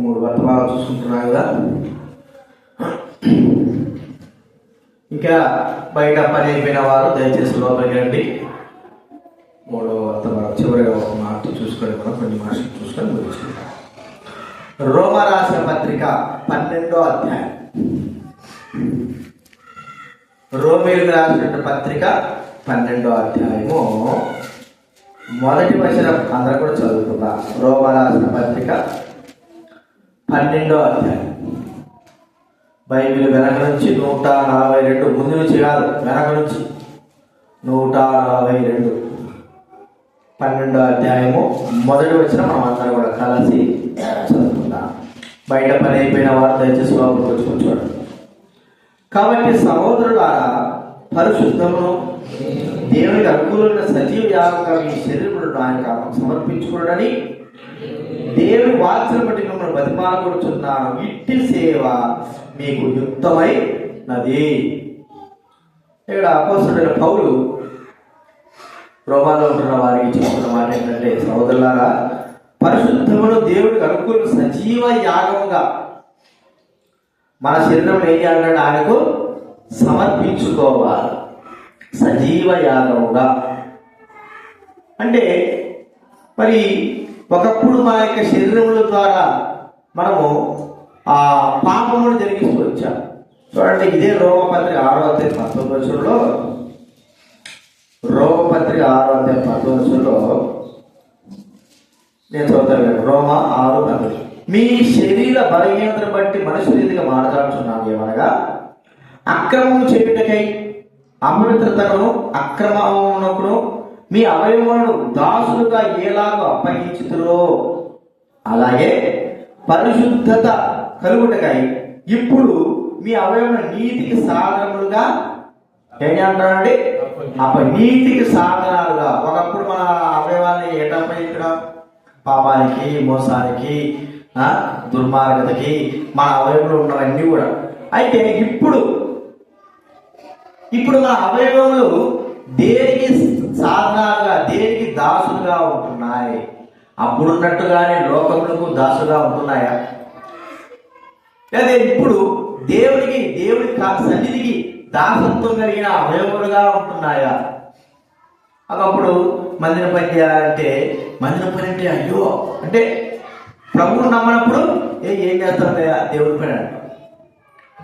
మూడు వర్తమానాలు చూసుకుంటున్నాం కదా. ఇంకా బయట పని అయిపోయిన వారు దయచేసి లోపలికి రండి. మూడో వర్తమానం చివరిగా ఒక మాట చూసుకొని మనం కొన్ని మాటలు చూసుకొని ముగించుకుంటాం రోమ రాసిన పత్రిక పన్నెండో అధ్యాయం. రోమేలు రాసిన పత్రిక పన్నెండో అధ్యాయము. మొదటి వచనం అందరూ కూడా చదువుకుందా. రోమ రాసిన పత్రిక పన్నెండో అధ్యాయం. బైబిల్ వెనక నుంచి నూట నలభై రెండు ముందు నుంచి కాదు వెనక నుంచి. నూట నలభై రెండు. పన్నెండో అధ్యాయము మొదటి వచ్చిన మనం అందరం కూడా కలిసి చదువుకుందాం. బయట పని అయిపోయిన వారు దయచేసి లోపలికి వచ్చుకొని చూడండి. కాబట్టి సహోదరులారా పరిశుద్ధమును దేవునికి అనుకూలమైన సజీవ యాగంగా మీ శరీరములను ఆయన సమర్పించుకోడని దేవుని వాత్సలు బట్టి మిమ్మల్ని బతిమాలకొడుచున్నాను ఇట్టి సేవ మీకు యుక్తమై నది. ఇక్కడ అపోస్తుడైన పౌలు రోమాలో ఉంటున్న వారికి చెప్తున్న మాట ఏంటంటే సోదరులారా పరిశుద్ధమును దేవుడికి అనుకూల సజీవ యాగముగా మన శరీరం ఏం చేయాలంటే ఆయనకు సమర్పించుకోవాలి. సజీవ యాగముగా. అంటే మరి ఒకప్పుడు మన యొక్క శరీరముల ద్వారా మనము ఆ పాపమును జరిగిస్తూ వచ్చాం. చూడండి ఇదే రోమపత్రిక ఆరో అధ్యాయం పంతొమ్మిది వచ్చంలో రోమపత్రిక ఆరో అధ్యాయం పంతొమ్మిది వచ్చంలో నేను చదువుతాను రోమ ఆరు పంతొమ్మిది. మీ శరీర బలహీనతను బట్టి మనుషు రీతిగా మాట్లాడుతున్నాను ఏమనగా అక్రమము చేయుటకై అమృతతను అక్రమమునకును మీ అవయవములను దాసులుగా ఎలాగో అప్పగించుతురో అలాగే పరిశుద్ధత కలుగుటకై ఇప్పుడు మీ అవయవం నీతికి సాధనములుగా ఏం అంటారండి అప్ప నీతికి సాధనాలుగా. ఒకప్పుడు మన అవయవాన్ని ఎట్లా అప్పగించడం? పాపానికి మోసానికి దుర్మార్గతకి మన అవయవంలో ఉన్నవన్నీ కూడా. అయితే ఇప్పుడు ఇప్పుడు మన అవయవములు దేనికి సాధనాలుగా దేనికి దాసులుగా ఉంటున్నాయి? అప్పుడున్నట్టుగానే లోకములకు దాసుగా ఉంటున్నాయా? అదే ఇప్పుడు దేవునికి దేవుడి సన్నిధికి దాసత్వం కలిగిన అవయవములుగా ఉంటున్నాయా? ఒకప్పుడు మందిర పని చేయాలంటే మందిర పని అంటే అయ్యో అంటే ప్రభువు నమ్మనప్పుడు ఏ ఏం చేస్తాం దేవుడి పని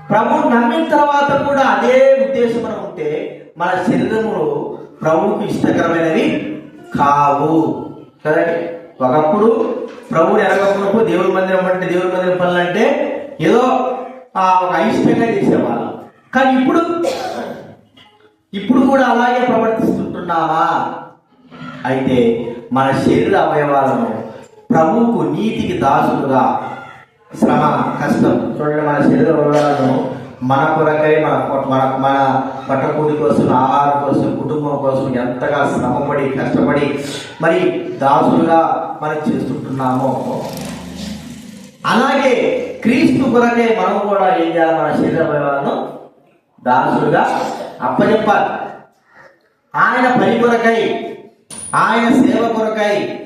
ప్రభువు నమ్మిన తర్వాత కూడా అదే మన శరీరములు ప్రభువుకు ఇష్టకరమైనవి కావు. కదండి ఒకప్పుడు ప్రభువుని ఎరగకున్నప్పుడు దేవుడి మందిరం అంటే దేవుడి మందిరం పనులు అంటే ఏదో ఆ, ఒక అయిష్టంగా చేసేవాళ్ళం. కానీ ఇప్పుడు ఇప్పుడు కూడా అలాగే ప్రవర్తిస్తుంటున్నావా? అయితే మన శరీర అవయవాలను ప్రభువుకు నీతికి దాసులుగా శ్రమ కష్టం చూడండి మన శరీర అవయవాలను మన కొరకై మన మన మన పట్టకూడి కోసం ఆహారం కోసం కుటుంబం కోసం ఎంతగా శ్రమపడి కష్టపడి మరి దాసులుగా మనం చేస్తుంటున్నామో. అలాగే క్రీస్తు కొరకే మనం కూడా ఏం చేయాలి? మన శరీర అవయవాలను దాసులుగా అప్పచెప్పాలి. ఆయన పని కొరకై ఆయన సేవ కొరకై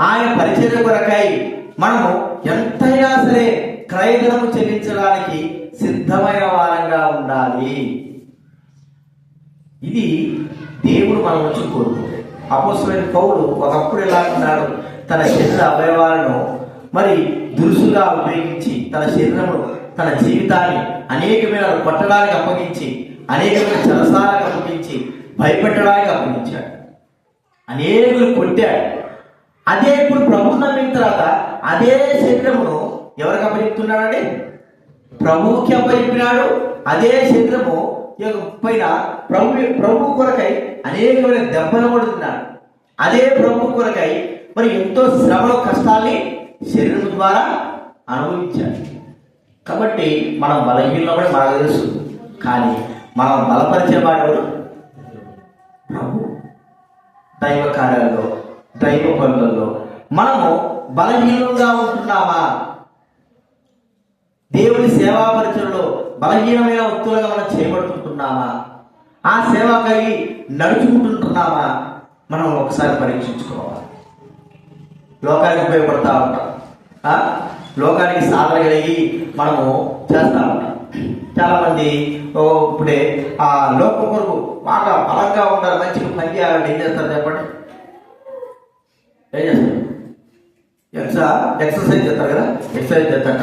ఆయన పరిచర్య కొరకై మనము ఎంతైనా సరే క్రయధనము చెల్లించడానికి సిద్ధమైన వారంగా ఉండాలి. ఇది దేవుడు మనం వచ్చి కోరుకుంటే అపోసరైన పౌలు ఒకప్పుడు ఎలా ఉన్నాడు తన శరీర అవయవాలను మరి దురుసుగా ఉపయోగించి తన శరీరమును తన జీవితాన్ని అనేకమైన కొట్టడానికి అప్పగించి అనేకమైన చలసాలకు అప్పగించి భయపెట్టడానికి అప్పగించాడు. అనేకులు కొట్టాడు. అదే ఇప్పుడు ప్రభు నమ్మిన తర్వాత అదే శరీరమును ఎవరికి అప్పగిస్తున్నాడండి? ప్రభువుకి అదే శరీరము ఈ యొక్క పైన ప్రభు ప్రభు కొరకై అనేకమైన దెబ్బలు పడుతున్నాడు అదే ప్రభు కొరకై మరి ఎంతో శ్రమలో కష్టాల్ని శరీరం ద్వారా అనుభవించాడు. కాబట్టి మనం బలహీనమని మనకు తెలుసు. కానీ మనం బలపరిచే వాడు ప్రభు. దైవ కార్యాలలో దైవ పనులలో మనము బలహీనంగా ఉంటున్నామా? దేవుని సేవా పరిచయంలో బలహీనమైన వస్తువులుగా మనం చేయబడుతుంటున్నామా? ఆ సేవ కలిగి నడుచుకుంటుంటున్నామా? మనం ఒకసారి పరీక్షించుకోవాలి. లోకానికి ఉపయోగపడతా ఉంటాం. లోకానికి సాధన కలిగి మనము చేస్తా ఉంటాం. చాలా మంది ఇప్పుడే ఆ లోకం కొరకు బాగా బలంగా ఉండాలి మంచిగా పని చేయాలంటే ఏం చేస్తారు చెప్పండి? ఏం చేస్తారు? ఎక్సా ఎక్సర్సైజ్ చేస్తారు కదా? ఎక్సర్సైజ్ చేస్తారు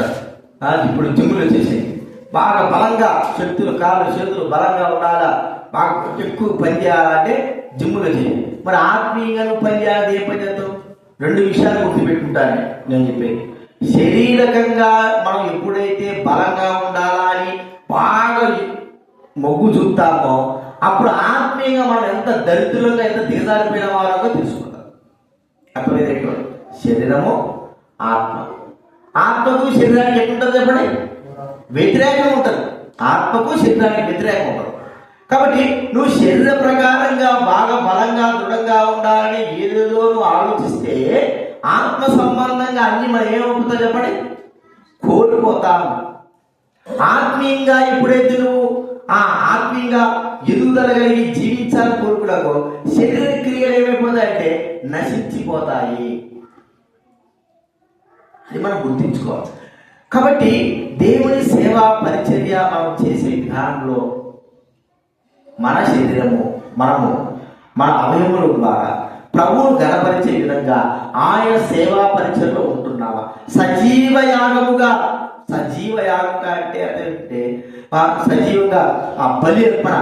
ఇప్పుడు జిమ్ములు వచ్చేసాయి బాగా బలంగా శక్తులు కాళ్ళు చేతులు బలంగా ఉండాలా? బాగా ఎక్కువ పని చేయాలంటే జిమ్ములు చేయాలి మరి ఆత్మీయంగా నువ్వు పని చేయాలి ఏం పని రెండు విషయాలు గుర్తుపెట్టుకుంటాను నేను చెప్పేది. శరీరకంగా మనం ఎప్పుడైతే బలంగా ఉండాలా అని బాగా మొగ్గు చూపుతామో అప్పుడు ఆత్మీయంగా మనం ఎంత దరిద్రంగా ఎంత దిగజారిపోయిన వారో తెలుసుకుంటాం. అర్థమైతే శరీరము ఆత్మ. ఆత్మకు శరీరానికి ఎట్లుంటుంది చెప్పండి? వ్యతిరేకం ఉంటుంది. ఆత్మకు శరీరానికి వ్యతిరేకం ఉంటుంది. కాబట్టి నువ్వు శరీర ప్రకారంగా బాగా బలంగా దృఢంగా ఉండాలని ఏదేదో నువ్వు ఆలోచిస్తే ఆత్మ సంబంధంగా అన్ని మనం ఏమవుతుందో చెప్పండి? కోల్పోతాము. ఆత్మీయంగా ఎప్పుడైతే నువ్వు ఆ ఆత్మీయంగా ఎదుగుదల కలిగి జీవించాలని కోరుకున్నావో శరీర క్రియలు ఏమైపోతాయంటే నశించిపోతాయి. అది మనం గుర్తించుకోవాలి. కాబట్టి దేవుని సేవా పరిచర్య మనం చేసే విధానంలో మన శరీరము మనము మన అవయముల ద్వారా ప్రభువును గణపరిచే విధంగా ఆయన సేవా పరిచయలో ఉంటున్నావా? సజీవ యాగముగా సజీవ యాగంగా అంటే అదేంటే సజీవంగా ఆ బలి అర్పణ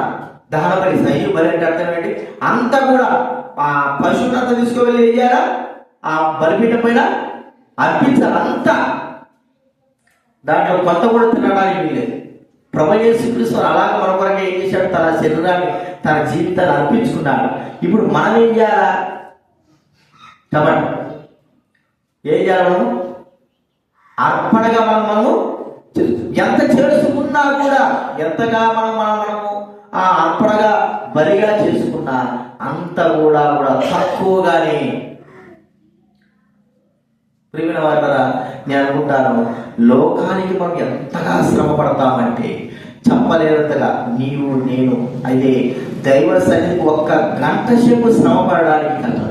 దహన బలి సజీవ బలి అంటే అర్థం ఏంటి? అంతా కూడా ఆ పశువునంతా తీసుకువెళ్ళి ఏం ఆ బలిపీఠం పైన అర్పించాలి అంతా దాంట్లో కొత్త కూడా తినడానికి లేదు ప్రభు అలాగ మన కొరకు ఏం చేశాడు? తన శరీరాన్ని తన జీవితాన్ని అర్పించుకున్నాడు. ఇప్పుడు మనం ఏం చేయాలా? చెప్పండి. ఏం చేయాలి మనం? అర్పణగా మనం మనము ఎంత చేసుకున్నా కూడా ఎంతగా మనం మనం మనము ఆ అర్పణగా బలిగా చేసుకున్నా అంత కూడా కూడా తక్కువగానే ప్రియమైన వారా నేను అనుకుంటాను లోకానికి మనం ఎంతగా శ్రమ పడతామంటే చెప్పలేనంతగా నీవు నేను అయితే దైవ సన్నిధికి ఒక్క గంట సేపు శ్రమ పడడానికి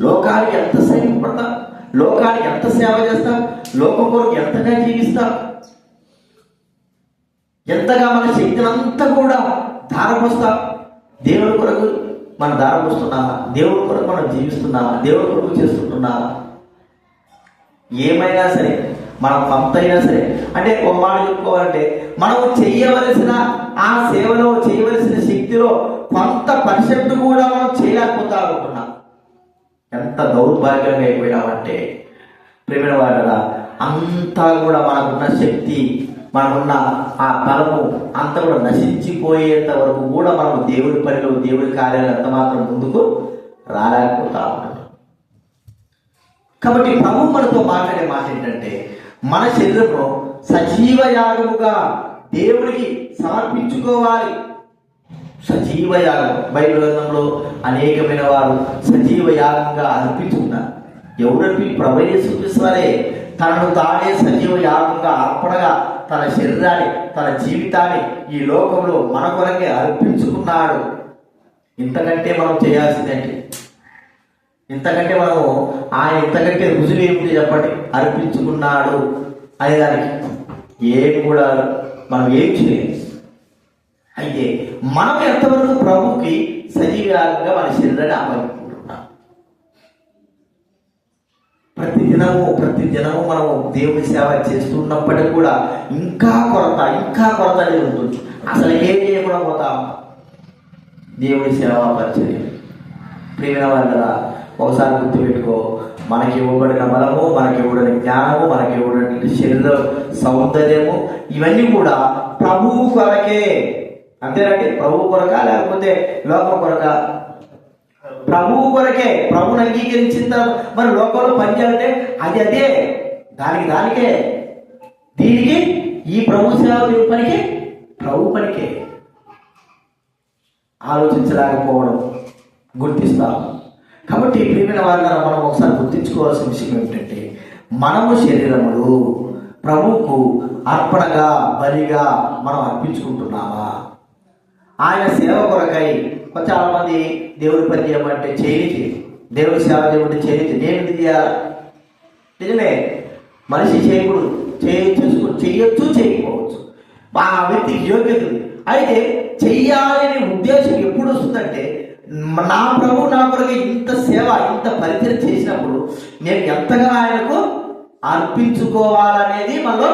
లోకానికి ఎంత సేపు పడతా? లోకానికి ఎంత సేవ చేస్తా? లోకం కొరకు ఎంతగా జీవిస్తా? ఎంతగా మన శక్తిని అంతా కూడా ధారపోస్తా? దేవుని కొరకు మనం ధారపోస్తున్నామా దేవుడి కొరకు మనం జీవిస్తున్నామా దేవుడి కొరకు చేస్తుంటున్నామా ఏమైనా సరే మనం పంపైనా సరే అంటే ఒక మాట చెప్పుకోవాలంటే మనం చేయవలసిన ఆ సేవలో చేయవలసిన శక్తిలో కొంత పర్సెంట్ కూడా మనం చేయలేకపోతా అనుకున్నాం. ఎంత దౌర్భాగ్యంగా అయిపోయినామంటే ప్రేమ వాళ్ళ అంతా కూడా మనకున్న శక్తి మనకున్న ఆ బలము అంత కూడా నశించిపోయేంత వరకు కూడా మనం దేవుడి పనిలో దేవుడి కార్యాలు ఎంత మాత్రం ముందుకు రాలేకపోతా ఉన్నాం. కాబట్టి ప్రభు మనతో మాట్లాడే మాట ఏంటంటే మన శరీరంలో సజీవ యాగముగా దేవుడికి సమర్పించుకోవాలి. సజీవ యాగం. బైబిల్ గ్రంథంలో అనేకమైన వారు సజీవ యాగంగా అర్పించుకున్నారు. ఎవరు ప్రభు ప్రవయేసువారే తనను తానే సజీవ యాగంగా అర్పణగా తన శరీరాన్ని తన జీవితాన్ని ఈ లోకంలో మన కొరకే అర్పించుకున్నాడు. ఇంతకంటే మనం చేయాల్సిందండి ఇంతకంటే మనము ఆయన ఇంతకంటే రుజువు ఏమిటి చెప్పండి? అర్పించుకున్నాడు అనే దానికి ఏం కూడా మనం ఏం చేయలేదు అయితే మనం ఎంతవరకు ప్రభుకి సజీవంగా మన శరీరాన్ని అప్పగించుకుంటున్నాం ప్రతి దినము ప్రతి దినము మనము దేవుని సేవ చేస్తున్నప్పటికీ కూడా ఇంకా కొరత ఇంకా కొరత అనేది ఉంటుంది అసలు ఏం చేయకుండా పోతాం? దేవుని సేవ పరిచయం ప్రియమైన వాళ్ళ ఒకసారి గుర్తుపెట్టుకో మనకి ఇవ్వబడిన బలము మనకి ఇవ్వబడిన జ్ఞానము మనకి ఇవ్వబడిన శరీర సౌందర్యము ఇవన్నీ కూడా ప్రభువు కొరకే. అంతేనండి? ప్రభు కొరక లేకపోతే లోకం కొరక? ప్రభువు కొరకే ప్రభుని అంగీకరించిన తర్వాత మరి లోకంలో పనిచేయాలంటే అది అదే దానికి దానికే. దీనికి ఈ ప్రభు సేవ పనికి ప్రభు పనికే. ఆలోచించలేకపోవడం గుర్తిస్తాం. కాబట్టి ప్రియమైన వారి మనం ఒకసారి గుర్తించుకోవాల్సిన విషయం ఏమిటంటే మనము శరీరములు ప్రభువుకు అర్పణగా బలిగా మనం అర్పించుకుంటున్నామా? ఆయన సేవ కొరకై చాలా మంది దేవుడి పని చేయమంటే చేయించి దేవుడి సేవ చేయమంటే చేయించి నేను చేయాలి? నిజమే మనిషి చేయకూడదు చేయ చేయొచ్చు చేయకపోవచ్చు. ఆ వ్యక్తికి యోగ్యత అయితే చెయ్యాలనే ఉద్దేశం ఎప్పుడు వస్తుందంటే నా ప్రభు నా కొరకు ఇంత సేవ ఇంత పరిచయం చేసినప్పుడు నేను ఎంతగా ఆయనకు అర్పించుకోవాలనేది మనలో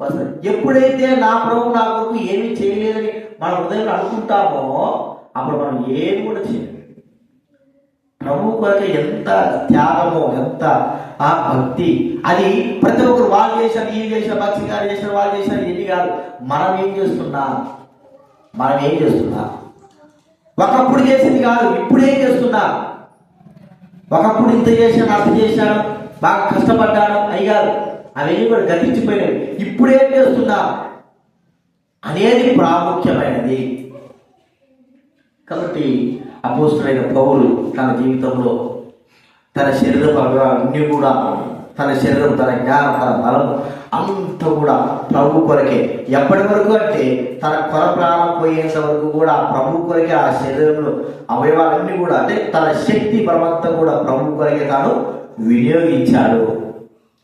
వస్తుంది. ఎప్పుడైతే నా ప్రభు నా కొరకు ఏమీ చేయలేదని మన హృదయంలో అనుకుంటామో అప్పుడు మనం ఏమి కూడా చేయలేదు ప్రభు కొరకు ఎంత త్యాగమో ఎంత ఆ భక్తి అది ప్రతి ఒక్కరు వాళ్ళు చేశారు ఈ చేశారు భక్తి గారు చేశారు వాళ్ళు చేశారు ఇది కాదు. మనం ఏం చేస్తున్నా? మనం ఏం చేస్తున్నా? ఒకప్పుడు చేసింది కాదు ఇప్పుడు ఏం చేస్తున్నా? ఒకప్పుడు ఇంత చేశాను అంత చేశాను బాగా కష్టపడ్డాను అవి కాదు. అవన్నీ కూడా గతించిపోయినవి. ఇప్పుడు ఏం చేస్తున్నా? అనేది ప్రాముఖ్యమైనది. కాబట్టి అపోస్తుడైన పౌలు తన జీవితంలో తన శరీరం అన్ని కూడా తన శరీరం తన జ్ఞానం తన బలం అంత కూడా ప్రభు కొరకే. ఎప్పటి వరకు అంటే తన కొర ప్రాణం పోయేంత వరకు కూడా ప్రభు కొరకే ఆ శరీరంలో అవయవాలన్నీ కూడా అంటే తన శక్తి బలమంతా కూడా ప్రభు కొరకే తాను వినియోగించాడు.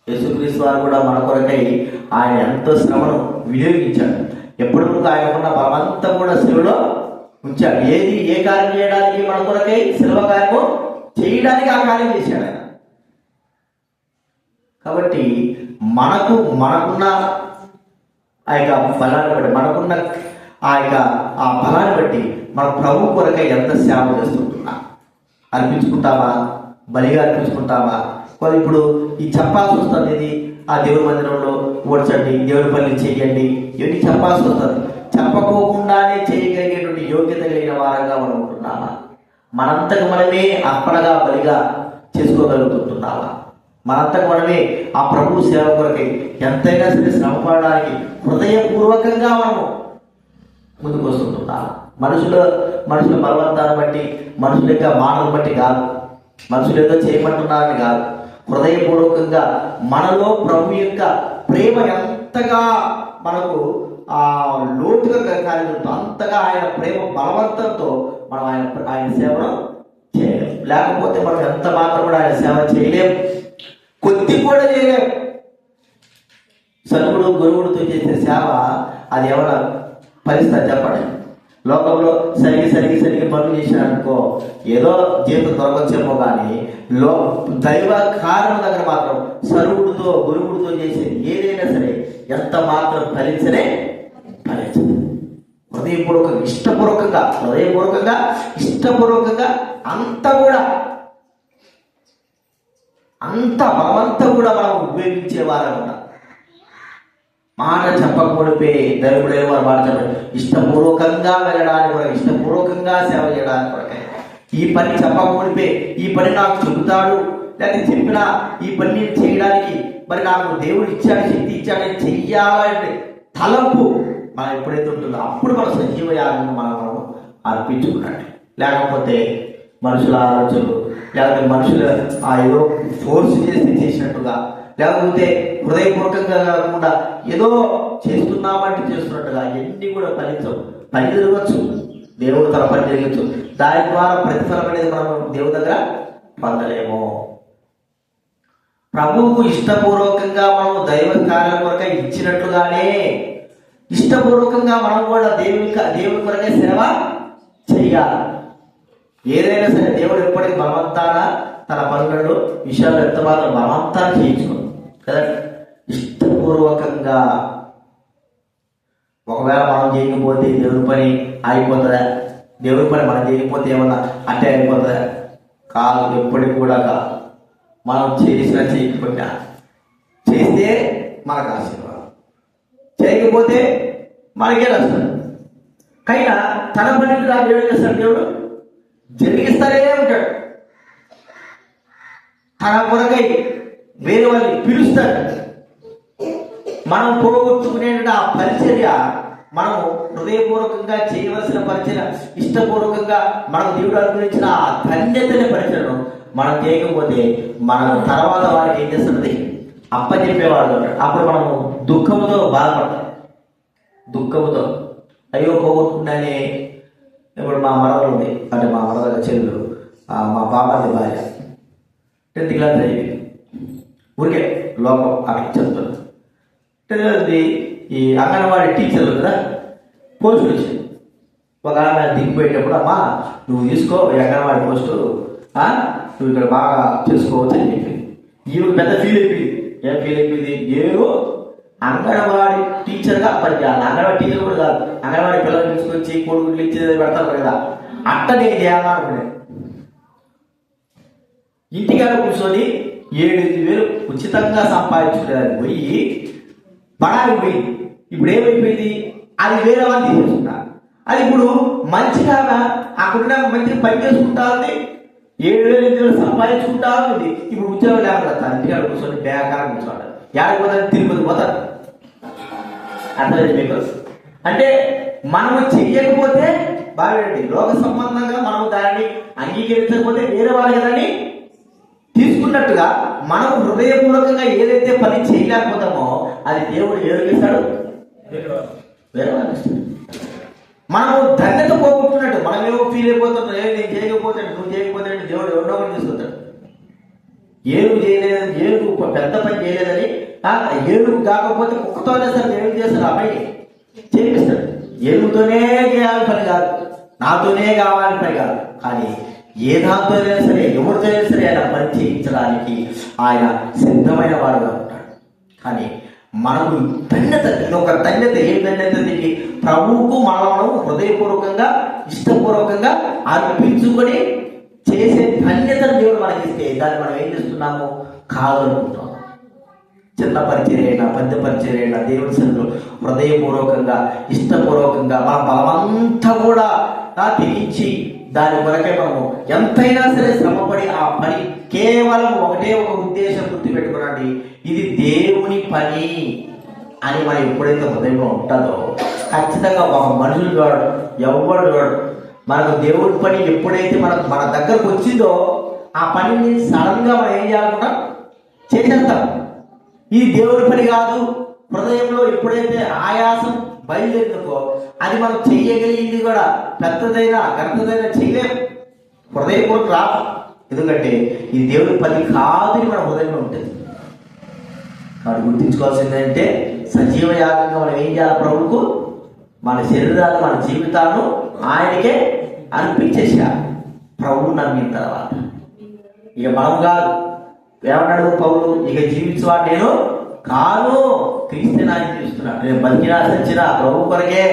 యేసుక్రీస్తు వారు కూడా మన కొరకై ఆయన ఎంతో శ్రమను వినియోగించాడు ఎప్పటి వరకు ఆయనకున్న బలమంతా కూడా శిలువలో ఉంచాడు ఏది ఏ కార్యం చేయడానికి మన కొరకై శిల్వ కార్యము చేయడానికి ఆ కార్యం చేశాడు ఆయన. కాబట్టి మనకు మనకున్న ఆ యొక్క ఫలాన్ని బట్టి మనకున్న ఆ యొక్క ఆ ఫలాన్ని బట్టి మన ప్రభు కొరకై ఎంత సేవ చేస్తుంటున్నా. అర్పించుకుంటామా బలిగా అర్పించుకుంటామా మరి ఇప్పుడు ఈ చెప్పాల్సి వస్తుంది ఇది. ఆ దేవుడి మందిరంలో ఓడ్చండి దేవుడి పనులు చేయండి. ఇవన్నీ చెప్పాల్సి వస్తుంది. చెప్పకోకుండానే చేయగలిగేటువంటి యోగ్యత కలిగిన వారంగా మనం ఉంటున్నామా? మనంతకు మనమే అర్పణగా బలిగా చేసుకోగలుగుతున్నావా మనంతకు మనమే ఆ ప్రభు సేవ కొరకై ఎంతైనా సరే శ్రమపడడానికి హృదయపూర్వకంగా మనము ముందుకు వస్తుంటున్నాం మనుషుల మనుషుల బలవంతాన్ని బట్టి మనుషుల యొక్క మానవుని బట్టి కాదు. మనుషులు ఏదో చేయమంటున్నారని కాదు. హృదయపూర్వకంగా మనలో ప్రభు యొక్క ప్రేమ ఎంతగా మనకు ఆ లోతుగా కార్యక్రమంతో అంతగా ఆయన ప్రేమ బలవంతంతో మనం ఆయన ఆయన సేవను చేయలేం. లేకపోతే మనం ఎంత మాత్రం కూడా ఆయన సేవ చేయలేం. కొద్ది కూడా చేయలేం. సరుకుడు గురువుడితో చేసే సేవ అది ఏమైనా పరిస్థితి చెప్పండి. లోకంలో సరిగి సరిగి సరిగి పనులు చేసినారనుకో ఏదో జీవితం దొరకొచ్చేమో కానీ లో దైవ కారణం దగ్గర మాత్రం సరువుడితో గురువుడితో చేసేది ఏదైనా సరే ఎంత మాత్రం ఫలించనే హృదయపూర్వకంగా ఇష్టపూర్వకంగా హృదయపూర్వకంగా ఇష్టపూర్వకంగా అంత కూడా అంత బలవంతా కూడా మనం ఉపయోగించే వారం మాట చెప్పకూడిపే దైవుడైన వారు మాట చెప్పండి ఇష్టపూర్వకంగా వెళ్ళడానికి కూడా ఇష్టపూర్వకంగా సేవ చేయడానికి కూడా ఈ పని చెప్పకూడిపే ఈ పని నాకు చెబుతాడు లేకపోతే చెప్పినా ఈ పని నేను చేయడానికి మరి నాకు దేవుడు ఇచ్చాడు శక్తి ఇచ్చాడు చెయ్యాలంటే తలంపు. మనం ఎప్పుడైతే ఉంటుందో అప్పుడు మన సజీవ యాగం మనం మనం అర్పించుకున్నట్టు. లేకపోతే మనుషుల ఆలోచనలు లేకపోతే మనుషుల ఆ ఏదో ఫోర్స్ చేసి చేసినట్టుగా లేకపోతే హృదయపూర్వకంగా కాకుండా ఏదో చేస్తున్నామంటే చేస్తున్నట్టుగా ఎన్ని కూడా ఫలించవు పని జరగచ్చు దేవుడు తన పని జరగచ్చు దాని ద్వారా ప్రతిఫలం అనేది మనం దేవుడి దగ్గర పొందలేము. ప్రభువుకు ఇష్టపూర్వకంగా మనం దైవ కార్యం కొరక ఇచ్చినట్లుగానే ఇష్టపూర్వకంగా మనం కూడా దేవుని దేవుని కొరకే సేవ చేయాలి. ఏదైనా సరే దేవుడు ఎప్పటికీ బలవంతాన తన పనులలో విషయాలు ఎంత మాత్రం బలవంతాన చేయించుకోండి. కదా? ఇష్టపూర్వకంగా ఒకవేళ మనం చేయకపోతే దేవుని పని ఆగిపోతుందా? దేవుని పని మనం చేయకపోతే ఏమన్నా అంటే అయిపోతుందా కాదు ఎప్పటికి కూడా కాదు. మనం చేసినా చేయకపోయినా చేస్తే మనకు ఆశీర్వాదం. చేయకపోతే మనకే నష్టం కైనా తన పని దాన్ని ఏం చేస్తాడు దేవుడు? జరిగిస్తారే ఉంటాడు. తన కొరకై వేరే వాళ్ళని పిలుస్తాడు. మనం పోగొట్టుకునే ఆ పరిచర్య మనం హృదయపూర్వకంగా చేయవలసిన పరిచయం ఇష్టపూర్వకంగా మనం దేవుడు అనుగ్రహించిన ఆ ధన్యతనే పరిచయం మనం చేయకపోతే మనం తర్వాత వారికి ఏం చేస్తున్నది అప్పచెప్పేవాడు అప్పుడు మనము దుఃఖంతో బాధపడతాం. దుఃఖముతో అయ్యో పోగొట్టుకున్నానే ఇప్పుడు మా మరదలు ఉంది అంటే మా మరదల చెల్లెలు మా బాబాది భార్య. టెన్త్ క్లాస్ అయ్యింది ఊరికే లోకం అట్లా చెప్తున్నారు టెన్త్ క్లాస్ ఈ అంగన్వాడీ టీచర్లు కదా పోస్టులు వచ్చింది ఒక ఆమె దిగిపోయేటప్పుడు అమ్మా నువ్వు తీసుకో ఈ అంగన్వాడీ పోస్టు నువ్వు ఇక్కడ బాగా చేసుకోవచ్చు అని చెప్పింది ఈమె పెద్ద ఫీల్ అయిపోయింది. ఏం ఫీల్ అయిపోయింది? ఏదో అంగన్వాడీ టీచర్గా పనిచేయాలి అంగన్వాడి టీచర్ కూడా కాదు. అంగన్వాడి పిల్లలు తీసుకొచ్చి కోడిగుడ్లు ఇచ్చి పెడతారు కదా. అట్ట నేను ఇంటికాడ కూర్చొని ఏడు వేలు ఉచితంగా సంపాదించుకునేది పోయి బడాయి పోయింది ఇప్పుడు ఏమైపోయింది? అది వేరే వాళ్ళు తీసేసుకున్నా అది ఇప్పుడు మంచిగా అక్కడ మంచిగా పని చేసుకుంటా ఉంది. ఏడు వేలు ఎనిమిది వేలు సంపాదించుకుంటా ఉంది. ఇప్పుడు ఉద్యోగం లేకుండా ఇంటికాడ కూర్చొని బేకారం కూర్చోండి ఏడకి పోతారు తిరుపతి పోతారు అర్థమైంది మీకు? అంటే మనము చెయ్యకపోతే బాగండి రోగ సంబంధంగా మనము దానిని అంగీకరించకపోతే వేరే వాళ్ళు దాన్ని తీసుకున్నట్టుగా మనం హృదయపూర్వకంగా ఏదైతే పని చేయలేకపోతామో అది దేవుడు ఏరుగిస్తాడు వేరే వాళ్ళకి మనము ధన్యత పోగొట్టున్నట్టు మనమేమో ఫీల్ అయిపోతున్నాం "ఏ, నేను చేయకపోతాడు నువ్వు చేయకపోతే దేవుడు ఎవరినో ఒకటి తీసుకుంటాడు ఏనుగు చేయలేదని ఏనుగు పెద్ద పని చేయలేదని ఏనుగు కాకపోతే కుక్కతోనే సరే ఏం చేస్తాడు అమ్మాయి చేపిస్తాడు ఏనుగుతోనే చేయాలి పని కాదు. నాతోనే కావాలి పని కాదు. కానీ ఏ దాంతోనైనా సరే ఎవరితోనైనా సరే ఆయన పని చేయించడానికి ఆయన సిద్ధమైన వాడుగా ఉంటాడు. కానీ మనకు ధన్యత ఇది ఒక ధన్యత ఏ ధన్యత దీనికి? ప్రభువుకు మనము హృదయపూర్వకంగా ఇష్టపూర్వకంగా అర్పించుకొని చేసే ధన్యతను దేవుడు మనకి ఇస్తే దాన్ని మనం ఏం చేస్తున్నాము? కాదనుకుంటాం. చిన్న పరిచర్యైనా పెద్ద పరిచర్యైనా అయినా దేవుని సన్నిధిలో హృదయపూర్వకంగా ఇష్టపూర్వకంగా మన బలమంతా కూడా తెగించి దాని కొరకే మనము ఎంతైనా సరే శ్రమపడి ఆ పని కేవలం ఒకటే ఒక ఉద్దేశం గుర్తుపెట్టుకోనండి. ఇది దేవుని పని అని మనం ఎప్పుడైతే హృదయంలో ఉంటుందో ఖచ్చితంగా ఒక మనుషులు చూడడు ఎవడు చూడడు మనకు దేవుడి పని ఎప్పుడైతే మనకు మన దగ్గరకు వచ్చిందో ఆ పనిని సడన్గా మనం ఏం చేయాలనుకుంటాం? చేసేస్తాం. ఇది దేవుడి పని కాదు. హృదయంలో ఎప్పుడైతే ఆయాసం బయలుదేరిందో అది మనం చెయ్యగలిగింది కూడా పెద్దదైనా గంటదైనా చేయలేం. హృదయపూర్వక రాదు ఎందుకంటే ఇది దేవుడి పని కాదు అని మన హృదయంలో ఉంటుంది. కాబట్టి గుర్తించుకోవాల్సింది ఏంటంటే సజీవ యాగంగా మనం ఏం చేయాలి ప్రభువుకు? మన శరీరాలు మన జీవితాలను ఆయనకే అర్పించేసారు ప్రభువు నమ్మిన తర్వాత. ఇక మనం కాదు. ఏమన్నాడు పౌలు? ఇక జీవించేవాడు నేను కాదు క్రీస్తు నాకు జీవిస్తున్నాడు నేను బతికినా సచ్చిన ప్రభు కొరకే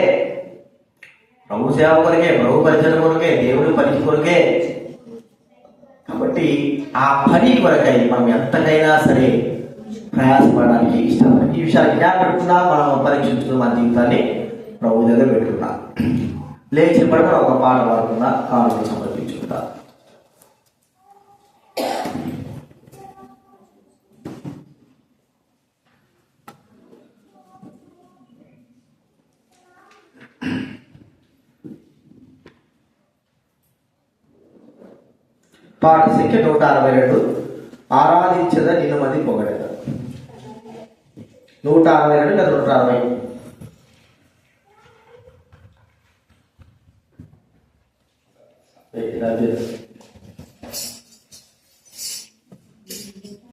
ప్రభు సేవ కొరకే ప్రభు పరిచయం కొరకే దేవుడి పని కొరకే. కాబట్టి ఆ పని కొరకై మనం ఎంతకైనా సరే ప్రయాసపడడానికి ఇష్టం ఈ విషయాలు ఇలా పెట్టుకున్నా మనం పరీక్షించుకున్న మన జీవితాన్ని ప్రభు దగ్గర పెట్టుకున్నాం లేచి పడి మనం ఒక పాట పాడుకున్నా కానుక సమర్పించుకుంటాం పాట సంఖ్య నూట అరవై రెండు ఆరాధించద నిన్ను మంది పొగడద నూట అరవై రెండు లేదా నూట అరవై Thank you.